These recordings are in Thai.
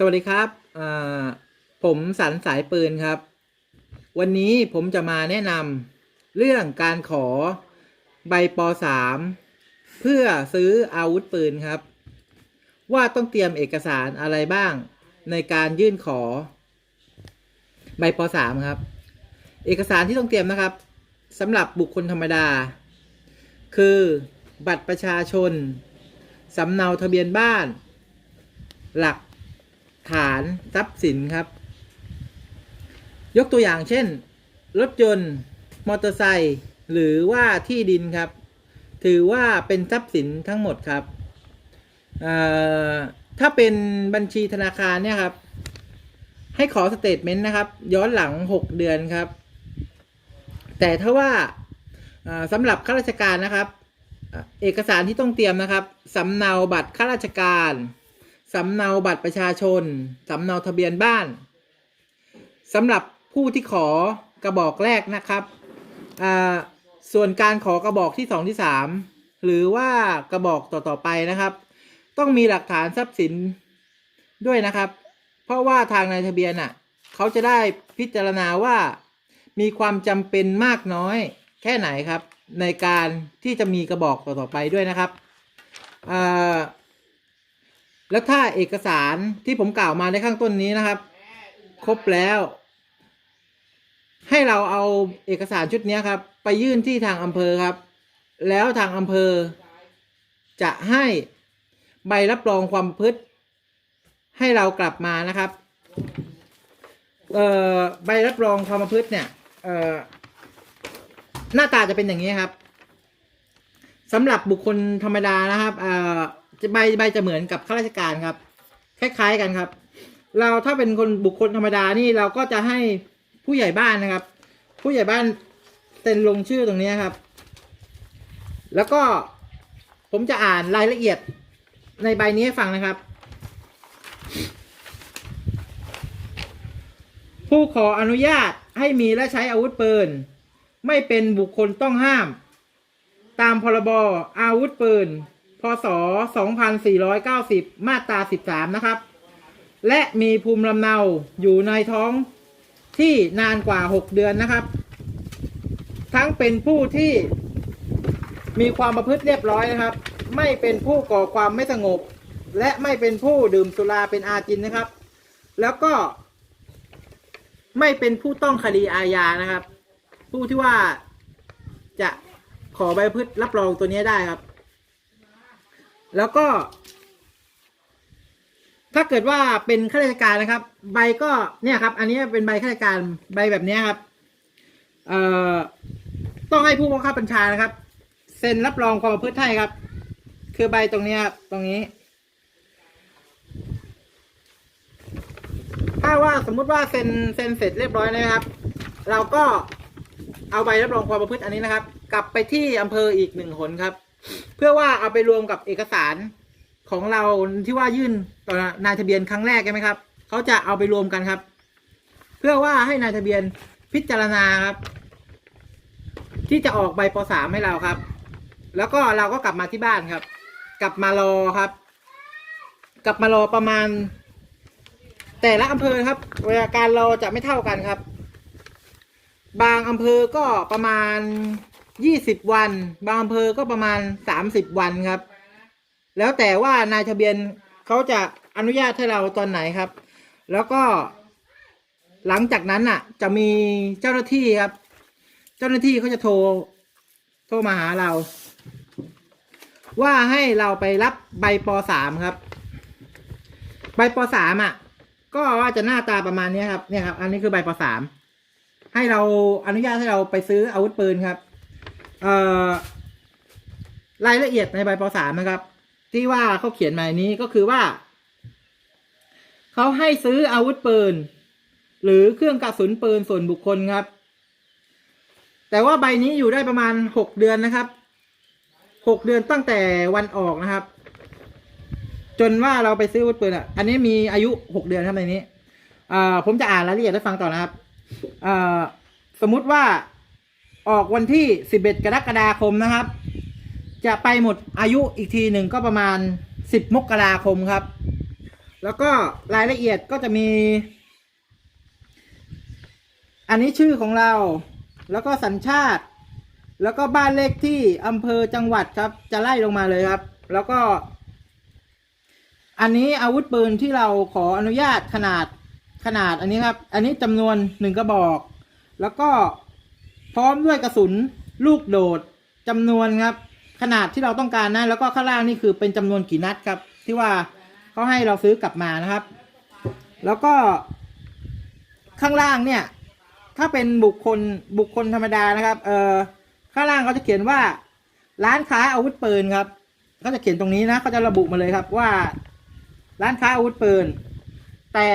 สวัสดีครับผมสันสายปืนครับ วันนี้ผมจะมาแนะนำเรื่องการขอใบป .3 เพื่อซื้ออาวุธปืนครับ ว่าต้องเตรียมเอกสารอะไรบ้างในการยื่นขอ ใบป .3 ครับ เอกสารที่ต้องเตรียมนะครับสำหรับบุคคลธรรมดา คือบัตรประชาชนสำเนาทะเบียนบ้าน หลัก ฐานทรัพย์สินครับ ยกตัวอย่างเช่น รถยนต์ มอเตอร์ไซค์หรือว่าที่ดินครับ ถือว่าเป็นทรัพย์สินทั้งหมดครับถ้าเป็นบัญชีธนาคารเนี่ยครับ ให้ขอสเตทเมนต์นะครับ ย้อนหลัง 6 เดือนครับ แต่ถ้าว่าสำหรับข้าราชการนะครับ เอกสารที่ต้องเตรียมนะครับสำเนาบัตรข้าราชการ สำเนาบัตรประชาชน สำเนาทะเบียนบ้านสำหรับผู้ที่ขอกระบอกแรกนะครับ ส่วนการขอกระบอกที่สองที่สามหรือว่ากระบอกต่อๆไปนะครับ ต้องมีหลักฐานทรัพย์สินด้วยนะครับ เพราะว่าทางนายทะเบียนอะเขาจะได้พิจารณาว่ามีความจำเป็นมากน้อย แค่ไหนครับ ในการที่จะมีกระบอกต่อๆไปด้วยนะครับอ่า แล้วถ้าเอกสารที่ผมกล่าวมาในข้างต้นนี้นะครับ ครบแล้ว ให้เราเอาเอกสารชุดนี้ครับ ไปยื่นที่ทางอำเภอครับ แล้วทางอำเภอ จะให้ใบรับรองความประพฤติให้เรากลับมานะครับเอ่อใบรับรองความประพฤติเนี่ยเอ่อหน้าตาจะเป็นอย่างนี้ครับสำหรับบุคคลธรรมดานะครับเอ่อ ใบใบจะเหมือนกับข้าราชการครับ คล้าย ๆกันครับ เราถ้าเป็นคนบุคคลธรรมดานี่เราก็จะให้ผู้ใหญ่บ้านนะครับ ผู้ใหญ่บ้านเซ็นลงชื่อตรงนี้ครับ แล้วก็ผมจะอ่านรายละเอียดในใบนี้ให้ฟังนะครับ ผู้ขออนุญาตให้มีและใช้อาวุธปืน ไม่เป็นบุคคลต้องห้าม ตามพรบอาวุธปืน พศ 2490 มาตรา 13 นะครับ และมีภูมิลำเนาอยู่ในท้องที่นานกว่า 6 เดือนนะครับ ทั้งเป็นผู้ที่มีความประพฤติเรียบร้อยนะครับ ไม่เป็นผู้ก่อความไม่สงบ และไม่เป็นผู้ดื่มสุราเป็นอาจินนะครับ แล้วก็ ไม่เป็นผู้ต้องคดีอาญานะครับ ผู้ที่ว่าจะขอใบพฤติรับรองตัวนี้ได้ครับ แล้วก็ ถ้าเกิดว่าเป็นข้าราชการนะครับ ใบก็เนี่ยครับ อันนี้เป็นใบข้าราชการใบแบบนี้ครับเอ่อต้องให้ผู้บังคับบัญชานะครับ เซ็นรับรองความประพฤติให้ครับ คือใบตรงนี้ครับตรงนี้ถ้าว่าสมมุติว่าเซ็นเซ็นเสร็จเรียบร้อยนะครับ เราก็เอาใบรับรองความประพฤติอันนี้นะครับ กลับไปที่อำเภออีกหนึ่งหนครับ เพื่อว่าเอาไปรวมกับเอกสารของเราที่ว่ายื่นต่อนายทะเบียนครั้งแรกใช่ไหมครับเขาจะเอาไปรวมกันครับ เพื่อว่าให้นายทะเบียนพิจารณาครับ ที่จะออกใบปสามให้เราครับ แล้วก็เราก็กลับมาที่บ้านครับ กลับมารอครับ กลับมารอประมาณ แต่ละอำเภอครับเวลาการรอจะไม่เท่ากันครับ บางอำเภอก็ประมาณ ยี่สิบวัน บางอำเภอก็ประมาณสามสิบวันครับ แล้วแต่ว่านายทะเบียนเขาจะอนุญาตให้เราตอนไหนครับ แล้วก็ หลังจากนั้นอะ จะมีเจ้าหน้าที่ครับ เจ้าหน้าที่เขาจะโทร โทรมาหาเรา ว่าให้เราไปรับใบปสามครับ ใบปสามอะ ก็ว่าจะหน้าตาประมาณนี้ครับ เนี่ยครับ อันนี้คือใบปสามให้เราอนุญาตให้เราไปซื้ออาวุธปืนครับ รายละเอียดในใบปสามนะครับ ที่ว่าเขาเขียนมานนี้ก็คือว่า เขาให้ซื้ออาวุธปืน หรือเครื่องกระสุนปืนส่วนบุคคลครับ แต่ว่าใบนี้อยู่ได้ประมาณหกเดือนนะครับหกเดือนตั้งแต่วันออกนะครับ จนว่าเราไปซื้ออาวุธปืนอะ อันนี้มีอายุหกเดือนครับในนี้อ่าผมจะอ่านรายละเอียดให้ฟังต่อนะครับอ่าสมมุติว่า ออกวันที่สิบเอ็ดกรกฎาคมนะครับ จะไปหมดอายุอีกทีหนึ่งก็ประมาณสิบมกราคมครับ แล้วก็รายละเอียดก็จะมี อันนี้ชื่อของเรา แล้วก็สัญชาติ แล้วก็บ้านเลขที่อำเภอจังหวัดครับ จะไล่ลงมาเลยครับ แล้วก็ อันนี้อาวุธปืนที่เราขออนุญาตขนาดขนาดอันนี้ครับ อันนี้จำนวนหนึ่งกระบอก แล้วก็ พร้อมด้วยกระสุนลูกโดดจำนวนครับ ขนาดที่เราต้องการนะ แล้วก็ข้างล่างนี่คือเป็นจำนวนกี่นัดครับ ที่ว่าเขาให้เราซื้อกลับมานะครับ แล้วก็ข้างล่างเนี่ย ถ้าเป็นบุคคลบุคคลธรรมดานะครับ เออข้างล่างเขาจะเขียนว่า ร้านค้าอาวุธปืนครับเขาจะเขียนตรงนี้นะเขาจะระบุมาเลยครับว่า ร้านค้าอาวุธปืน แต่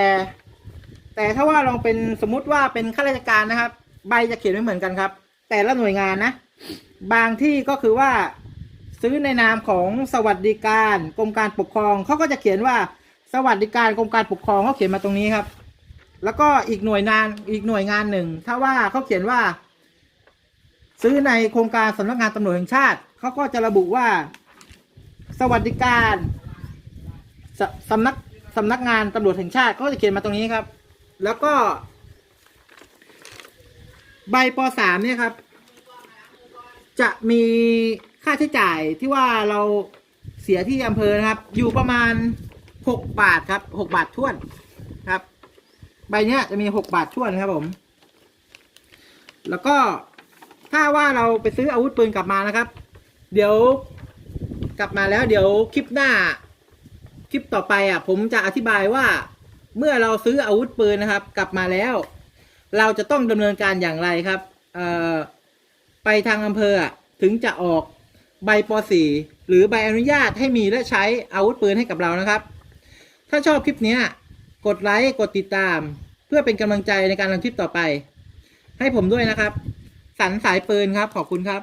แต่ถ้าว่าลองเป็นสมมุติว่าเป็นข้าราชการนะครับ ใบจะเขียนไม่เหมือนกันครับ แต่ละหน่วยงานนะ บางที่ก็คือว่าซื้อในนามของสวัสดิการกรมการปกครองเขาก็จะเขียนว่าสวัสดิการกรมการปกครองเขาเขียนมาตรงนี้ครับ แล้วก็อีกหน่วยงานอีกหน่วยงานหนึ่ง ถ้าว่าเขาเขียนว่า ซื้อในโครงการสำนักงานตำรวจแห่งชาติเขาก็จะระบุว่า สวัสดิการสสำนักสำนักงานตำรวจแห่งชาติเขาจะเขียนมาตรงนี้ครับ แล้วก็ ใบปสามเนี่ยครับ จะมีค่าใช้จ่ายที่ว่าเราเสียที่อำเภอนะครับ อยู่ประมาณหกบาทครับหกบาทท้วนครับ ใบเนี้ยจะมีหกบาทท้วนครับผม แล้วก็ถ้าว่าเราไปซื้ออาวุธปืนกลับมานะครับ เดี๋ยวกลับมาแล้วเดี๋ยวคลิปหน้า คลิปต่อไปอะ ผมจะอธิบายว่าเมื่อเราซื้ออาวุธปืนนะครับ กลับมาแล้ว เราจะต้องดำเนินการอย่างไรครับไปทางอำเภอถึงจะออกใบป .4 หรือใบอนุญาตให้มีและใช้อาวุธปืนให้กับเรานะครับ ถ้าชอบคลิปนี้กดไลค์กดติดตาม เพื่อเป็นกำลังใจในการทำคลิปต่อไป ให้ผมด้วยนะครับ สันสายปืนครับขอบคุณครับ